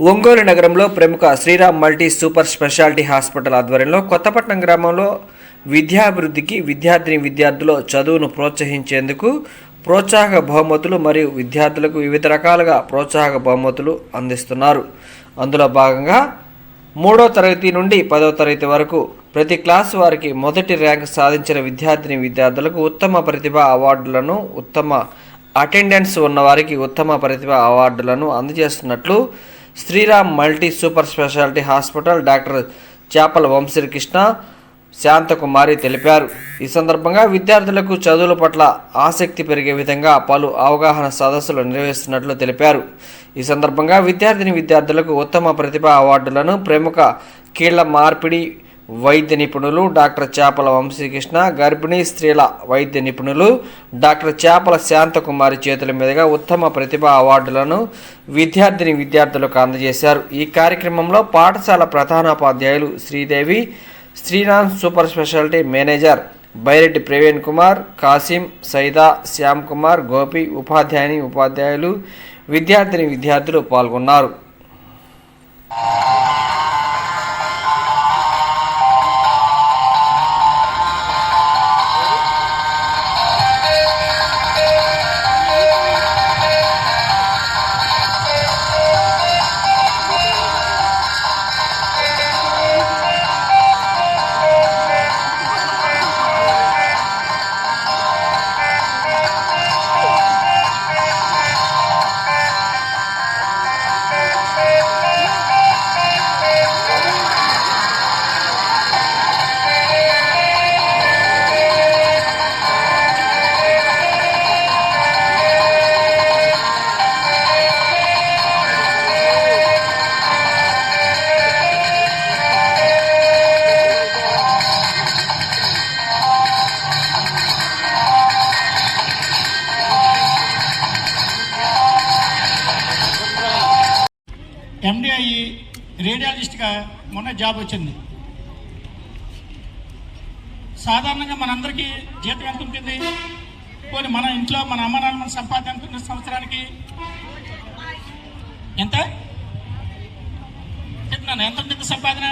ఒంగోలు నగరంలో ప్రముఖ Sriram multi super speciality hospital ఆధ్వర్యంలో కొత్తపట్నం గ్రామంలో విద్యాభివృద్ధికి విద్యార్థిని విద్యార్థులు చదువును ప్రోత్సహించేందుకు ప్రోత్సాహక బహుమతులు మరియు విద్యార్థులకు వివిధ రకాలుగా ప్రోత్సాహక బహుమతులు అందిస్తున్నారు. అందులో భాగంగా మూడో తరగతి నుండి పదవ తరగతి వరకు ప్రతి క్లాస్ వారికి మొదటి ర్యాంక్ సాధించిన విద్యార్థిని విద్యార్థులకు ఉత్తమ ప్రతిభ అవార్డులను ఉత్తమ అటెండెన్స్ ఉన్న వారికి ఉత్తమ ప్రతిభ అవార్డులను అందజేస్తున్నట్లు Sriram multi super speciality hospital doctor Chepala Vamsikrishna Shanthakumari తెలిపారు. ఈ సందర్భంగా విద్యార్థులకు చదువుల పట్ల ఆసక్తి పెరిగే విధంగా పలు అవగాహన సదస్సులు నిర్వహిస్తున్నట్లు తెలిపారు. ఈ సందర్భంగా విద్యార్థిని విద్యార్థులకు ఉత్తమ ప్రతిభ అవార్డులను ప్రముఖ కీళ్ళ మార్పిడి వైద్య నిపుణులు డాక్టర్ చేపల వంశీకృష్ణ గర్భిణీ స్త్రీల వైద్య నిపుణులు డాక్టర్ చేపల శాంతకుమారి చేతుల మీదుగా ఉత్తమ ప్రతిభ అవార్డులను విద్యార్థిని విద్యార్థులకు అందజేశారు. ఈ కార్యక్రమంలో పాఠశాల ప్రధానోపాధ్యాయులు Sridevi Sriram super speciality manager Byreddy Praveen Kumar Kasim Saida Shyam Kumar Gopi ఉపాధ్యాయుని ఉపాధ్యాయులు విద్యార్థిని విద్యార్థులు పాల్గొన్నారు. మొన్న జాబ్ వచ్చింది. సాధారణంగా మనందరికీ జీతం ఎంత ఉంటుంది? పోనీ మన ఇంట్లో మన అమ్మ నాన్న మన సంపాదన ఎంత ఉంటుంది సంవత్సరానికి? ఎంత? చెప్తున్నాను ఎంత ఉంటుంది సంపాదన?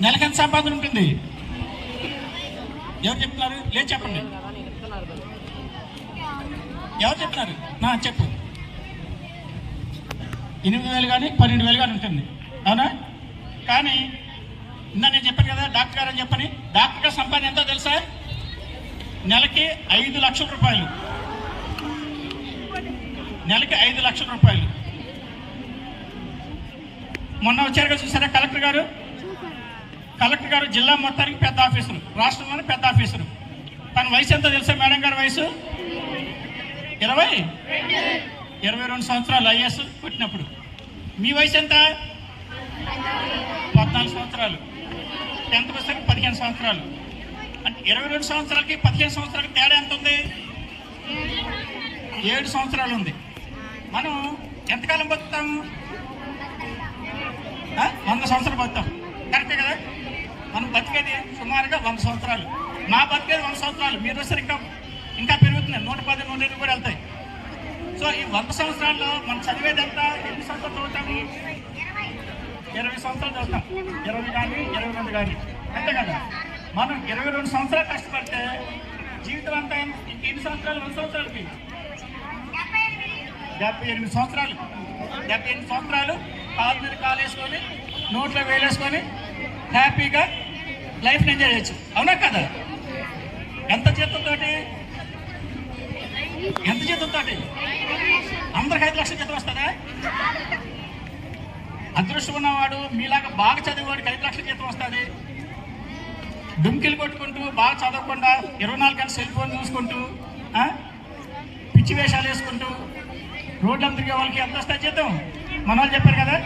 నెలకెంత సంపాదన ఉంటుంది? ఎవరు చెప్తున్నారు? లేదు చెప్పండి. ఎవరు చెప్తున్నారు? నా చెప్పు. ఎనిమిది వేలు కానీ పన్నెండు వేలు కానీ ఉంటుంది. అవునా? కానీ ఇందా నేను చెప్పాను కదా డాక్టర్ గారు అని చెప్పని. డాక్టర్ గారు సంపాదన ఎంతో తెలుసా? నెలకి ఐదు లక్షల రూపాయలు. నెలకి ఐదు లక్షల రూపాయలు. మొన్న వచ్చారు కదా చూసారా కలెక్టర్ గారు? కలెక్టర్ గారు జిల్లా మొత్తానికి పెద్ద ఆఫీసరు. రాష్ట్రంలోనే పెద్ద ఆఫీసరు. తన వయసు ఎంతో తెలుసా మేడం గారి వయసు? ఇరవై? ఇరవై రెండు సంవత్సరాలు ఐఎస్ పుట్టినప్పుడు మీ వయసు ఎంత? పద్నాలుగు సంవత్సరాలు. టెన్త్ వచ్చేసరికి పదిహేను సంవత్సరాలు. అంటే ఇరవై రెండు సంవత్సరాలకి పదిహేను సంవత్సరాలకి తేడా ఎంత ఉంది? ఏడు సంవత్సరాలు ఉంది. మనం ఎంతకాలం బతుకుతాము వంద సంవత్సరాలు బతుకుతాం. కరెక్టే కదా? మనం బతికేది సుమారుగా వంద సంవత్సరాలు. మా బతికేది వంద సంవత్సరాలు. మీరు వచ్చారు ఇంకా ఇంకా పెరుగుతున్నాయి. నూట పది నూట ఇరవై కూడా వెళ్తాయి. సో ఈ వంద సంవత్సరాల్లో మనం చదివేది ఎంత ఎన్ని సంవత్సరాలు చదువుతాము? ఇరవై సంవత్సరాలు చదువుతాం. ఇరవై కానీ ఇరవై రెండు కానీ. అంతే కదా మనం ఇరవై రెండు సంవత్సరాలు కష్టపడితే జీవితం అంతా ఇంక ఎన్ని సంవత్సరాలు? రెండు సంవత్సరాలకి? డెబ్బై ఎనిమిది సంవత్సరాలు. డెబ్బై ఎనిమిది సంవత్సరాలు కాలు మీద కాలు వేసుకొని నోట్లో వేలేసుకొని హ్యాపీగా లైఫ్ని ఎంజాయ్ చేయొచ్చు. అవునా కదా? ఎంత జీతంతోటి? ఎంత జీతంతోటి? అందరికి ఐదు లక్షలు జీతం వస్తుందా? అదృష్టం ఉన్నవాడు మీలాగా బాగా చదివేవాడికి ఐదు లక్షల జీతం వస్తుంది. డుంకిలు కొట్టుకుంటూ బాగా చదవకుండా ఇరవై నాలుగు గంటల సెల్ ఫోన్ చూసుకుంటూ పిచ్చి వేషాలు వేసుకుంటూ రోడ్లు తిరిగే వాళ్ళకి ఎంత వస్తుంది జీతం? మన వాళ్ళు చెప్పారు కదా?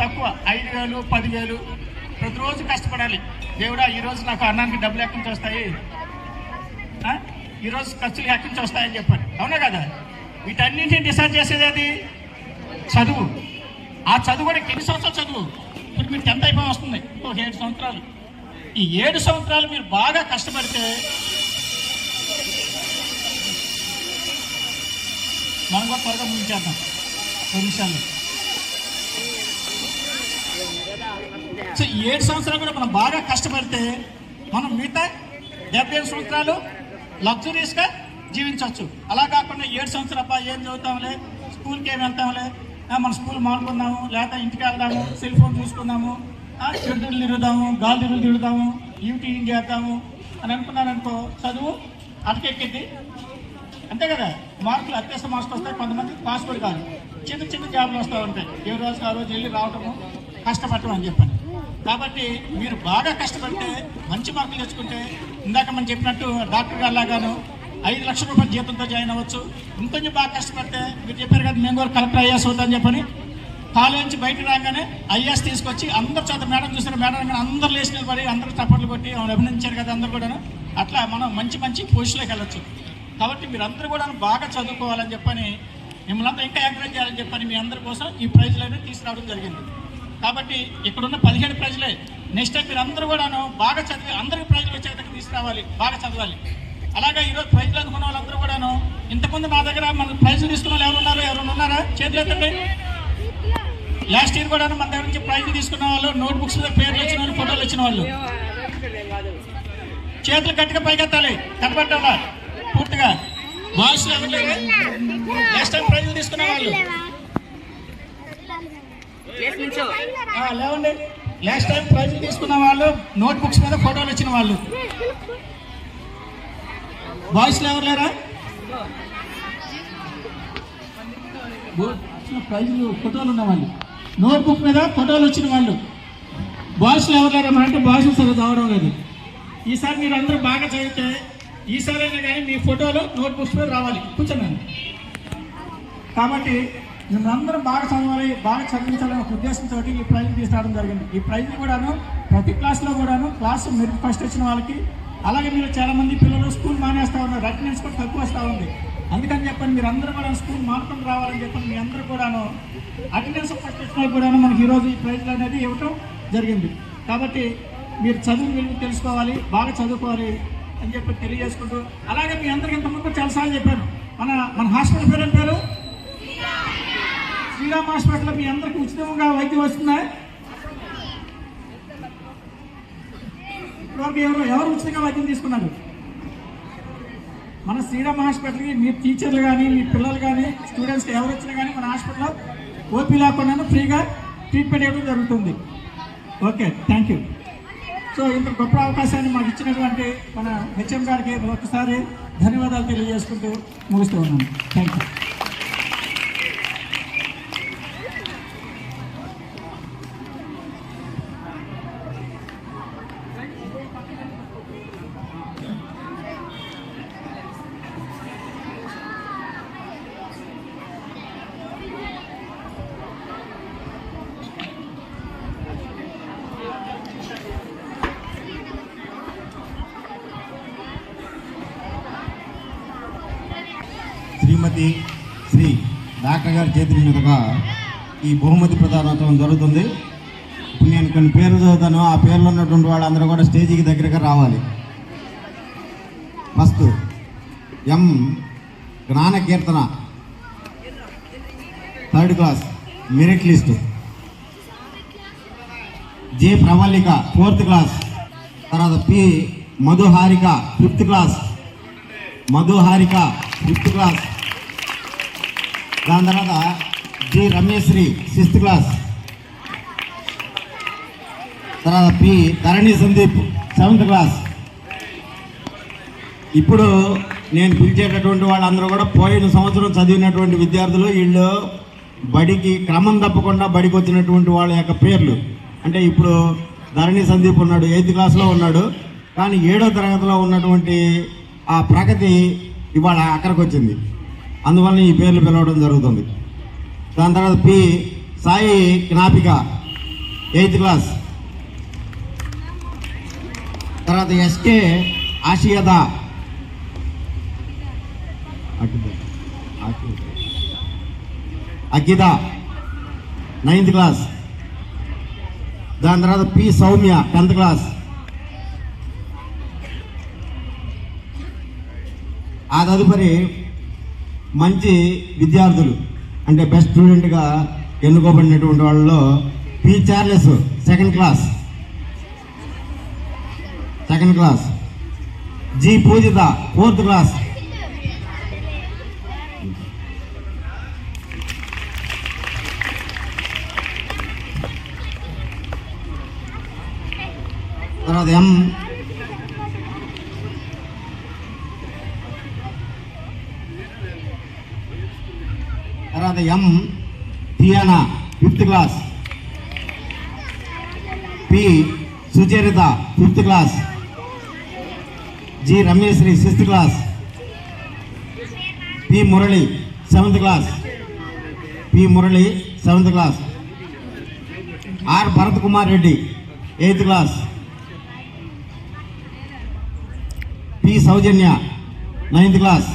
తక్కువ. ఐదు వేలు పదివేలు ప్రతిరోజు కష్టపడాలి. దేవుడా ఈరోజు నాకు అన్నానికి డబ్బులు ఎక్కడి నుంచి వస్తాయి? ఈరోజు ఖర్చులు ఎక్కడి నుంచి వస్తాయని చెప్పారు. అవునా కదా? వీటన్నింటిని డిసైడ్ చేసేది అది? చదువు. ఆ చదువు కూడా ఎన్ని సంవత్సరాలు చదువు? ఇప్పుడు మీరు టెన్త్ అయిపోయి వస్తుంది. ఒక ఏడు సంవత్సరాలు. ఈ ఏడు సంవత్సరాలు మీరు బాగా కష్టపడితే మనం కూడా త్వరగా ముగించేద్దాం రెండు నిమిషాలు. సో ఏడు సంవత్సరాలు కూడా మనం బాగా కష్టపడితే మనం మిగతా డెబ్బై సంవత్సరాలు లగ్జరీస్గా జీవించవచ్చు. అలా కాకుండా ఏడు సంవత్సరాల ఏం చదువుతాంలే? స్కూల్కి ఏం వెళ్తాంలే మన స్కూల్ మానుకుందాము లేకపోతే ఇంటికి వెళ్దాము సెల్ ఫోన్ చూసుకుందాము చెడ్డలు తిరుగుదాము గాలి తిరుగుదాము ఈవిటీంగ్ చేద్దాము అని అనుకున్నారనుకో చదువు అటకెక్కింది అంతే కదా? మార్కులు అత్యవసర మార్కులు వస్తాయి కొంతమంది పాస్ కూడా కాదు. చిన్న చిన్న జాబులు వస్తూ ఉంటాయి. ఏ రోజు ఆ రోజు వెళ్ళి రావటము కష్టపడటం అని చెప్పండి కాబట్టి మీరు బాగా కష్టపడితే మంచి మార్కులు తెచ్చుకుంటే ఇందాక మనం చెప్పినట్టు డాక్టర్ గారు లాగాను ఐదు లక్షల రూపాయల జీతంతో జాయిన్ అవ్వచ్చు. ఇంకొంచెం బాగా కష్టపడితే మీరు చెప్పారు కదా మేము కూడా కలెక్టర్ ఐఎస్ అవుతామని చెప్పని. కాలేజ్ నుంచి బయట రాగానే ఐఎస్ తీసుకొచ్చి అందరు చదువు మేడం చూసారు మేడం అందరు లేచిన పడి అందరూ చప్పట్లు కొట్టి ఆమెను అభినందించారు కదా అందరు కూడా అట్లా మనం మంచి మంచి పొజిషన్లోకి వెళ్ళొచ్చు. కాబట్టి మీరందరూ కూడా బాగా చదువుకోవాలని చెప్పని మిమ్మల్ని అంతా ఇంకా ఎంకరేజ్ చేయాలని చెప్పని మీ అందరి కోసం ఈ ప్రైజ్లు తీసుకురావడం జరిగింది. కాబట్టి ఇక్కడున్న పదిహేడు ప్రైజ్లే. నెక్స్ట్ టైం మీరు అందరూ కూడాను బాగా చదివి అందరికి ప్రైజ్లు వచ్చే తీసుకురావాలి బాగా చదవాలి. అలాగే ఈరోజు ప్రైజ్లు అందుకున్న వాళ్ళందరూ కూడాను ఇంతకుముందు నా దగ్గర మన ప్రైజ్లు తీసుకున్న వాళ్ళు ఎవరు ఉన్నారు ఎవరు ఉన్నారా చేతులు ఎత్తండి లాస్ట్ ఇయర్ కూడా మన దగ్గర నుంచి ప్రైజ్లు తీసుకున్న వాళ్ళు నోట్ బుక్స్ మీద పేర్లు వచ్చిన వాళ్ళు ఫోటోలు వచ్చిన వాళ్ళు. చేతులు గట్టిగా పైకెత్తాలి కనబట్టాలా పూర్తిగా. బాయ్స్ ఎవరు టైం ప్రైజ్లు తీసుకున్న వాళ్ళు. లేవండి. లాస్ట్ టైం ప్రైజ్లు తీసుకున్న వాళ్ళు నోట్ బుక్స్ మీద ఫోటోలు వచ్చిన వాళ్ళు. బాయ్స్ ఎవరు లేరా? బో- ప్రైజ్లు ఫోటోలు ఉన్న వాళ్ళు మీద ఫోటోలు వచ్చిన వాళ్ళు. బాయ్స్ ఎవరు లేరా? అంటే బాయ్స్ సరిగ్గా చదవడం లేదు. ఈసారి మీరు అందరూ బాగా చదివితే ఈసారి అయినా కానీ మీ ఫోటోలు నోట్బుక్స్ మీద రావాలి. కూర్చున్నాను కాబట్టి మిమ్మల్ని బాగా చదవాలి బాగా చదివించాలనే ఒక ఉద్దేశంతో ఈ ప్రైజ్ తీసుకురావడం జరిగింది. ఈ ప్రైజ్ కూడాను ప్రతి క్లాస్లో కూడాను క్లాస్ మెరుగు ఫస్ట్ వచ్చిన వాళ్ళకి అలాగే మీరు చాలా మంది పిల్లలు స్కూల్ మానేస్తూ ఉన్నారు అటెండెన్స్ కూడా తక్కువ వస్తూ ఉంది. అందుకని చెప్పండి మీరు అందరూ కూడా స్కూల్ మానుకొని రావాలని చెప్పండి మీ అందరూ కూడాను అటెండెన్స్ ఫస్ట్ కూడాను మనకి ఈరోజు ఈ ప్రైజ్లు అనేది ఇవ్వటం జరిగింది. కాబట్టి మీరు చదువు విలువ తెలుసుకోవాలి బాగా చదువుకోవాలి అని చెప్పి తెలియజేసుకుంటూ అలాగే మీ అందరికీ ఇంతకుముందు చాలాసార్లు చెప్పాను. మన మన హాస్పిటల్ పేరు ఏం పేరు? శ్రీరామ్ హాస్పిటల్ మీ అందరికి ఉచితంగా వైద్యం వస్తుందా? ఇప్పటివరకు ఎవరు ఎవరు ఉచితంగా వైద్యం తీసుకున్నారు? మన శ్రీరామ్ హాస్పిటల్కి మీ టీచర్లు కానీ మీ పిల్లలు కానీ స్టూడెంట్స్ ఎవరు వచ్చినా కానీ మన హాస్పిటల్లో ఓపీ లేకుండా ఫ్రీగా ట్రీట్మెంట్ ఇవ్వడం జరుగుతుంది. Okay thank you. సో ఇంత గొప్ప అవకాశాన్ని మాకు ఇచ్చినటువంటి మన హెచ్ఎం గారికి ఒకసారి ధన్యవాదాలు తెలియజేసుకుంటూ ముగిస్తూ ఉన్నాను. Thank you. Shrimati Shri doctor గారి చేతుల మీదుగా ఈ బహుమతి ప్రదానోత్సవం జరుగుతుంది. ఇప్పుడు నేను కొన్ని పేర్లు చదువుతాను. ఆ పేర్లు ఉన్నటువంటి వాళ్ళందరూ కూడా స్టేజీకి దగ్గరగా రావాలి. First M Gnana Keerthana. Third class merit list. J Pravallika fourth class. తర్వాత P Madhuharika fifth class. Madhuharika fifth class. దాని తర్వాత జి రమేశ్రీ సిక్స్త్ క్లాస్. తర్వాత P Dharani Sandeep seventh class. ఇప్పుడు నేను పిలిచేటటువంటి వాళ్ళందరూ కూడా పోయిన సంవత్సరం చదివినటువంటి విద్యార్థులు వీళ్ళు బడికి క్రమం తప్పకుండా బడికి వచ్చినటువంటి వాళ్ళ యొక్క పేర్లు. అంటే ఇప్పుడు ధరణి సందీప్ ఉన్నాడు ఎయిత్ క్లాస్లో ఉన్నాడు. కానీ ఏడో తరగతిలో ఉన్నటువంటి ఆ ప్రగతి ఇవాళ అక్కడికి వచ్చింది. అందువల్ల ఈ పేర్లు పిలవడం జరుగుతుంది. దాని తర్వాత P Sai Gnapika eighth class. తర్వాత SK Ashiyada Akida ninth class. దాని తర్వాత పి సౌమ్య టెన్త్ క్లాస్. ఆ తదుపరి మంచి విద్యార్థులు అంటే బెస్ట్ స్టూడెంట్గా ఎన్నుకోబడినటువంటి వాళ్ళలో P Charles second class second class G Poojitha fourth class తర్వాత ఎం తర్వాత M Thiyana fifth class P Sucharitha fifth class G Rameshwari sixth class P Murali seventh class P Murali seventh class R Bharath Kumar Reddy eighth class P Soujanya ninth class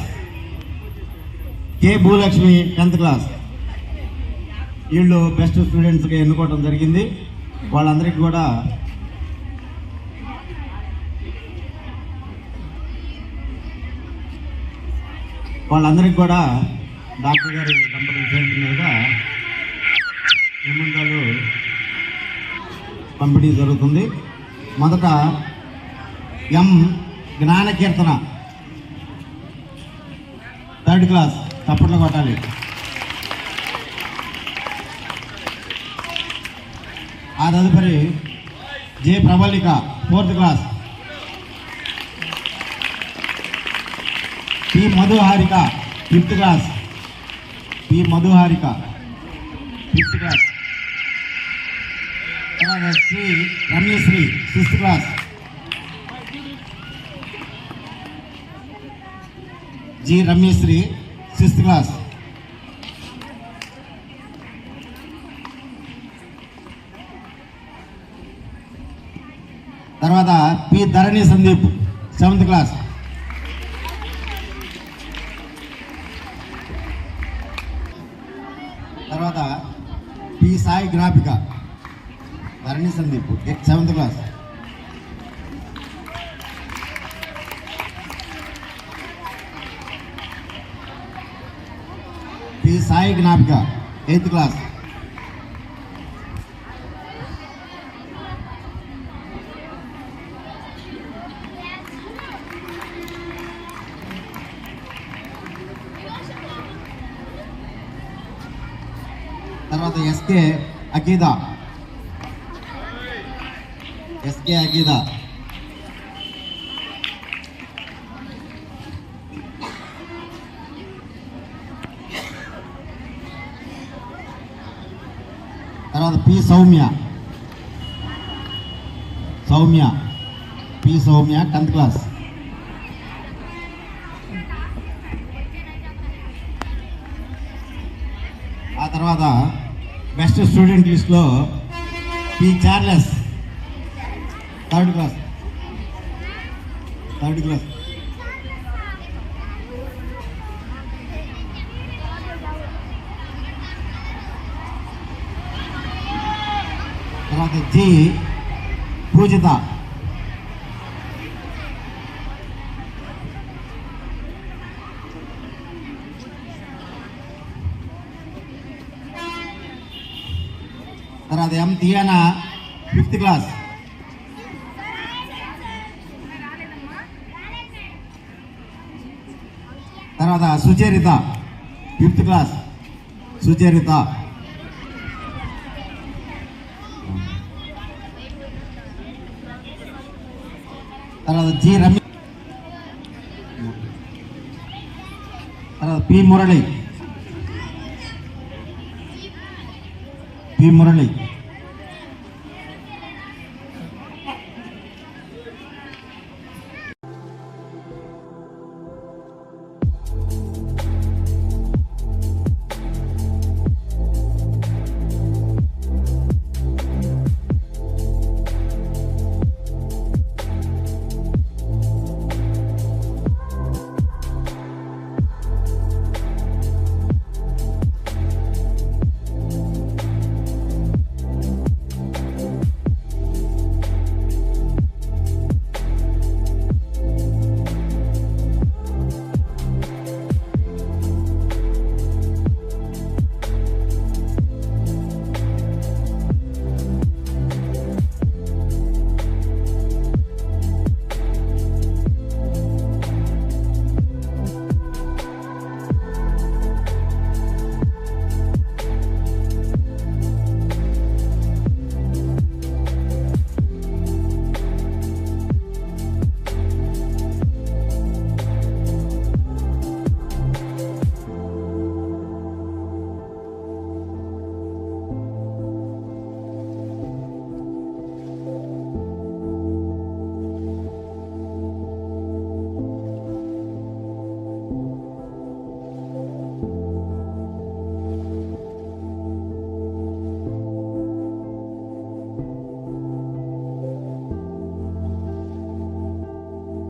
K Bhulakshmi tenth class? వీళ్ళు best స్టూడెంట్స్గా ఎన్నుకోవడం జరిగింది. వాళ్ళందరికీ కూడా వాళ్ళందరికీ కూడా doctor గారి దంపతుల చేతుల మీదుగా పంపిణీ జరుగుతుంది. మొదట ఎం జ్ఞాన కీర్తన థర్డ్ క్లాస్ తప్పట్లు కొట్టాలి. ఆ తదుపరి J Prabalika fourth class. P Madhuharika fifth class. P Madhuharika fifth class. Sri Ramyasri sixth class. G Ramyasri sixth class. తర్వాత P Dharani Sandeep seventh class. తర్వాత P Sai Graphika Dharani Sandeep seventh class. P Sai Gnapika eighth class తర్వాత SK Akida SK Akida తర్వాత P Soumya. Soumya. P Soumya tenth class. ఆ తర్వాత best student లిస్ట్లో P Charles. Third class. Third class. తర్వాత G Poojitha. తర్వాత ఎం Tiyana? Fifth class తర్వాత Sucharitha. Fifth class Sucharitha. తర్వాత G Ramya తర్వాత పి మురళి పి మురళి